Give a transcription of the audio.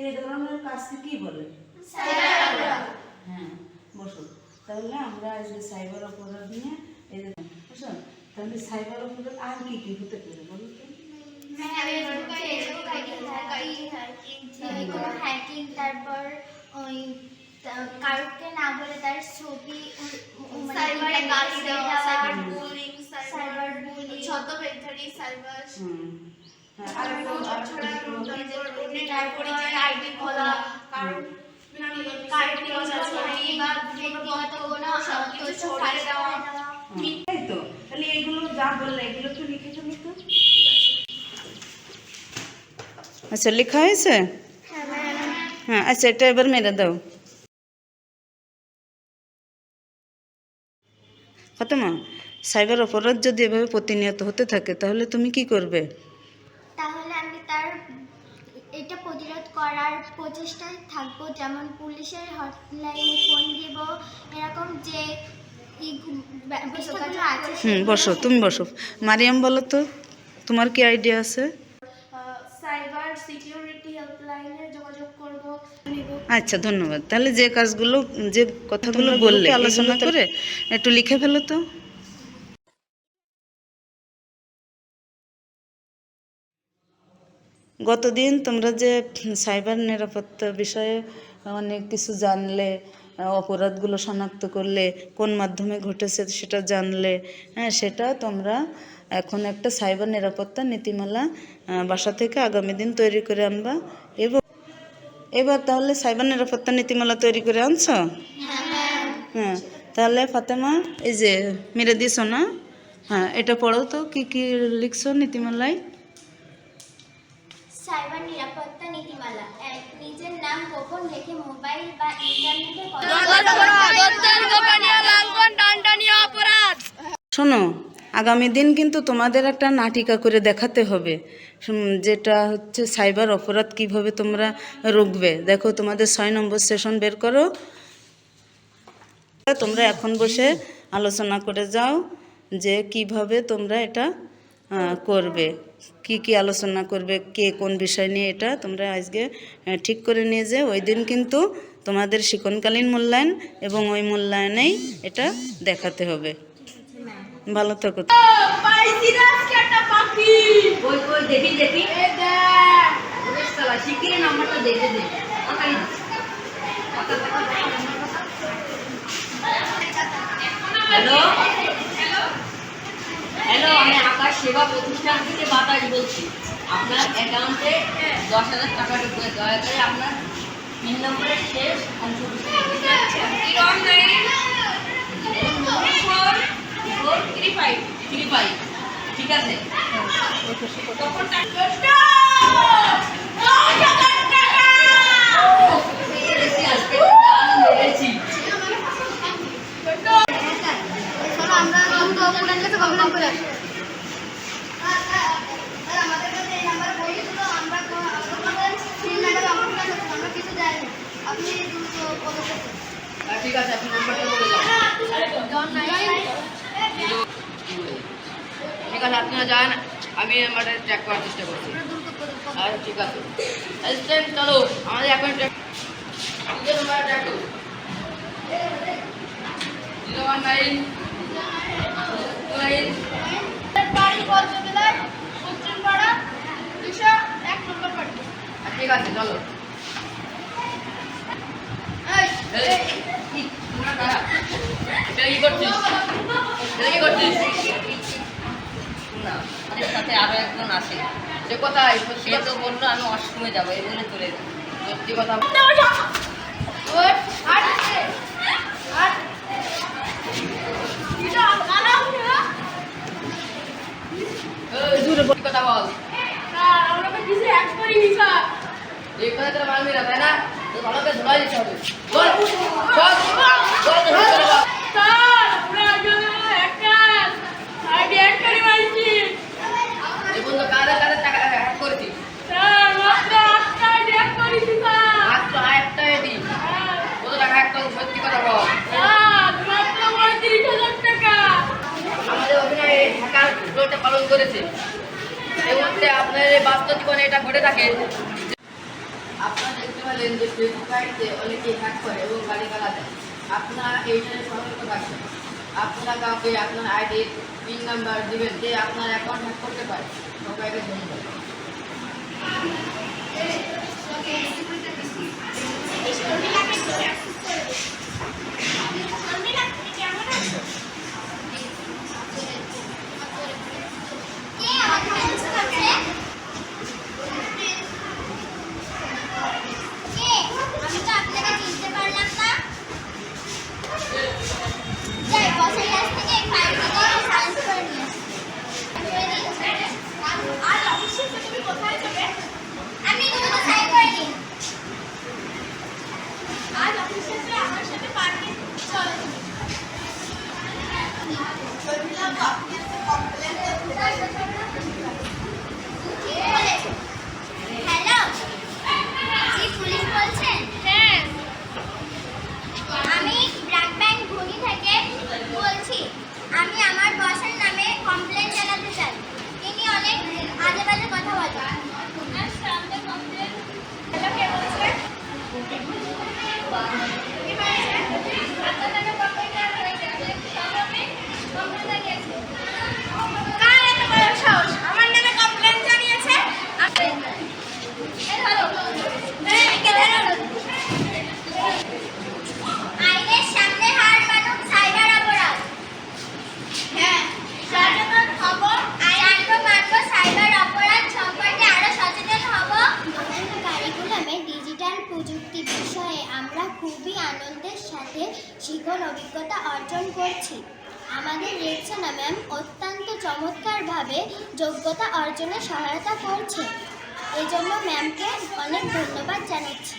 এই ধরনের কাজকে কি বলে? হ্যাঁ বসো। তাহলে আমরা আজকে সাইবার অপরাধ নিয়ে এই দেখুন তাহলে সাইবার অপরাধ আর কি কি হতে পারে বলো তো? হ্যাকিং তারপর ওই কারোকে না বলে তার ছবি সাইবারে গালি দেওয়া দেওয়া, সাইবার বুলিং সাইবার bullying, ছদ্মবেশধারী সাইবার হ্যাঁ তো তাহলে এগুলো যা বললে এগুলো তো লিখে ফেলি তো আচ্ছা লেখা হয়েছে? হ্যাঁ আচ্ছা এটা এবার মেরে দাও। ফাতেমা সাইবার অপরাধ যদি এভাবে প্রতিনিয়ত হতে থাকে তাহলে তুমি কি করবে তাহলে আমি তার এটা প্রতিরোধ করার প্রচেষ্টায় থাকব। যেমন পুলিশের হটলাইনে ফোন দিব এরকম যে হুম বসো তুমি বসো। মারিয়াম বলো তো তোমার কি আইডিয়া আছে? সাইবার সিকিউরিটি হেল্পলাইনে যোগাযোগ করব। আচ্ছা ধন্যবাদ। তাহলে যে কাজগুলো যে কথাগুলো বললে আলোচনা করে একটু লিখে ফেলো তো। গতদিন তোমরা যে সাইবার নিরাপত্তা বিষয়ে অনেক কিছু জানলে অপরাধগুলো শনাক্ত করলে কোন মাধ্যমে ঘটেছে সেটা জানলে হ্যাঁ সেটা তোমরা এখন একটা সাইবার নিরাপত্তা নীতিমালা বাসা থেকে আগামী দিন তৈরি করে আনবা এবং এবার তাহলে সাইবার নিরাপত্তা নীতিমালা তৈরি করে আনছো? হ্যাঁ তাহলে ফাতেমা এই যে মেরে দিছো না? হ্যাঁ এটা পড়ো তো কী কী লিখছো নীতিমালায়? সাইবার নিরাপত্তা নীতিমালা। এক নিজের নাম গোপন রেখে মোবাইল বা ইন্টারনেটে শোনো আগামী দিন কিন্তু তোমাদের একটা নাটিকা করে দেখাতে হবে। যেটা হচ্ছে সাইবার অপরাধ কীভাবে তোমরা রুখবে। দেখো তোমাদের ছয় নম্বর সেশন বের করো। তোমরা এখন বসে আলোচনা করে যাও যে কীভাবে তোমরা এটা করবে। কি কি আলোচনা করবে, কে কোন বিষয় নিয়ে এটা তোমরা আজকে ঠিক করে নিয়ে যে ওই দিন কিন্তু তোমাদের শিকনকালীন মূল্যায়ন এবং ওই মূল্যায়নেই এটা দেখাতে হবে। ভালো থাকো হ্যালো হ্যালো আমি আকাশ সেবা প্রতিষ্ঠান থেকে বাতাস বলছি আপনার অ্যাকাউন্টে দশ হাজার টাকা ঢুকবে দয়া করে আপনার তিন নম্বরের শেষ ফাইভ ঠিক আছে তখন টাকা মেরেছি আজকে জান মেরেছি আমরা দ্রুত পুরান কাছে কমপ্লেন করে আসি আমাদের কাছে এই নাম্বার বই ছিল আমরা আপনাদের তিন নাম্বার আমরা কিছু যাইনি আপনি দ্রুত পদক্ষেপ আহ, ঠিক আছে আপনি নাম্বারটা বলে ঠিক আছে আপনারা যান আমি নাম্বারটা ট্র্যাক করার চেষ্টা করছি। আচ্ছা ঠিক আছে। অ্যাসিস্ট্যান্ট চলো আমাদের এখন ট্র্যাক দ্বিতীয় নাম্বার ট্র্যাক করো জিরো ওয়ান নাইন নাইন বাড়ি বলতে পশ্চিম পাড়া দুশো এক নম্বর বাড়ি। ঠিক আছে চলো। এই সাথে আরও একজন আছে। সে কোথায় সে তো বলল আমি অষ্টমে যাব এই বলে চলে যাব সত্যি কথা কথা বল। হিসাব এই কথা তোরা মানবি না তাই না? তো ভালো করে হবে করে কাদের টাকা করেছি পালন করেছে মুহূর্তে আপনার বাস্তব জীবনে এটা ঘটে থাকে। বলেন যে ফেসবুক আইডিতে অনেকেই হ্যাক করে এবং গালি গালা দেয়। আপনার এইটার সতর্ক থাকবেন। আপনার কাউকে আপনার আইডি পিন নাম্বার দিবেন, যে আপনার অ্যাকাউন্ট হ্যাক করতে পারে। সবাইকে ধন্যবাদ। মধ্যে শিখন অভিজ্ঞতা অর্জন করছি। আমাদের রেক্সানা ম্যাম অত্যন্ত চমৎকারভাবে যোগ্যতা অর্জনে সহায়তা করছে। এজন্য ম্যামকে অনেক ধন্যবাদ জানাচ্ছি।